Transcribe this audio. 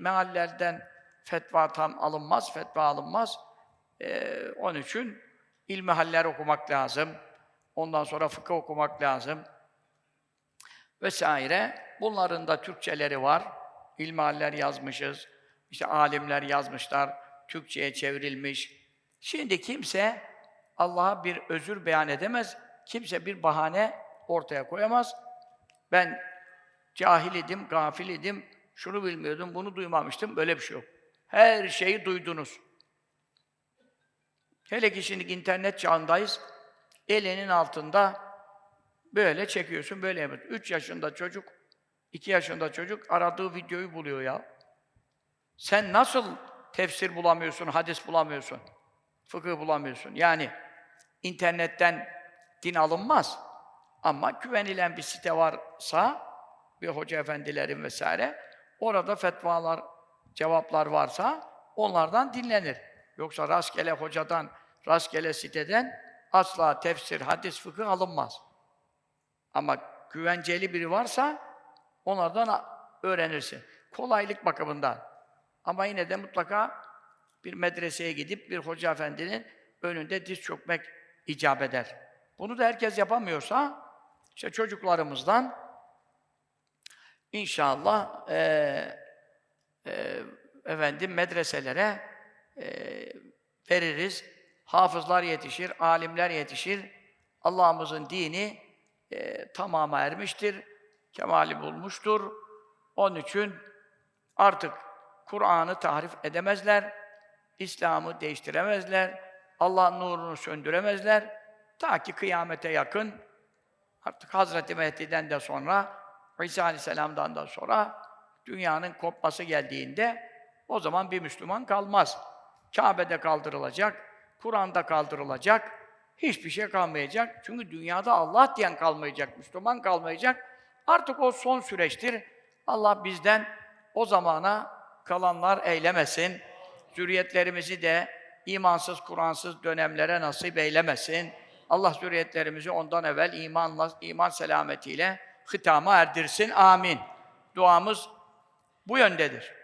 meallerden fetva tam alınmaz, fetva alınmaz. Ee, onun için ilmihaller okumak lazım. Ondan sonra fıkıh okumak lazım. Vesaire. Bunların da Türkçeleri var. İlmihaller yazmışız. İşte alimler yazmışlar. Türkçe'ye çevrilmiş. Şimdi kimse Allah'a bir özür beyan edemez. Kimse bir bahane ortaya koyamaz. Ben cahil idim, gafil idim, şunu bilmiyordum, bunu duymamıştım. Böyle bir şey yok. Her şeyi duydunuz. Hele ki şimdi internet çağındayız. Elinin altında böyle çekiyorsun, böyle yapıyorsun. Üç yaşında çocuk, iki yaşında çocuk aradığı videoyu buluyor ya. Sen nasıl tefsir bulamıyorsun, hadis bulamıyorsun, fıkıh bulamıyorsun? Yani internetten din alınmaz. Ama güvenilen bir site varsa, bir hoca efendilerin vesaire, orada fetvalar, cevaplar varsa onlardan dinlenir. Yoksa rastgele hocadan, rastgele siteden asla tefsir, hadis, fıkıh alınmaz. Ama güvenceli biri varsa onlardan öğrenirsin. Kolaylık bakımından. Ama yine de mutlaka bir medreseye gidip bir hoca efendinin önünde diz çökmek icap eder. Bunu da herkes yapamıyorsa işte çocuklarımızdan inşallah eee eee, efendim medreselere eee, veririz. Hafızlar yetişir, alimler yetişir. Allah'ımızın dini eee tamama ermiştir, kemali bulmuştur. Onun için artık Kur'an'ı tahrif edemezler, İslam'ı değiştiremezler, Allah'ın nurunu söndüremezler. Ta ki kıyamete yakın artık Hazreti Mehdi'den de sonra, İsa Aleyhisselam'dan da sonra dünyanın kopması geldiğinde o zaman bir Müslüman kalmaz. Kabe'de kaldırılacak, Kur'an'da kaldırılacak, hiçbir şey kalmayacak. Çünkü dünyada Allah diyen kalmayacak, Müslüman kalmayacak. Artık o son süreçtir. Allah bizden o zamana kalanlar eylemesin. Zürriyetlerimizi de imansız, Kur'ansız dönemlere nasip eylemesin. Allah zürriyetlerimizi ondan evvel imanla, iman selametiyle hıtama erdirsin. Amin. Duamız bu yöndedir.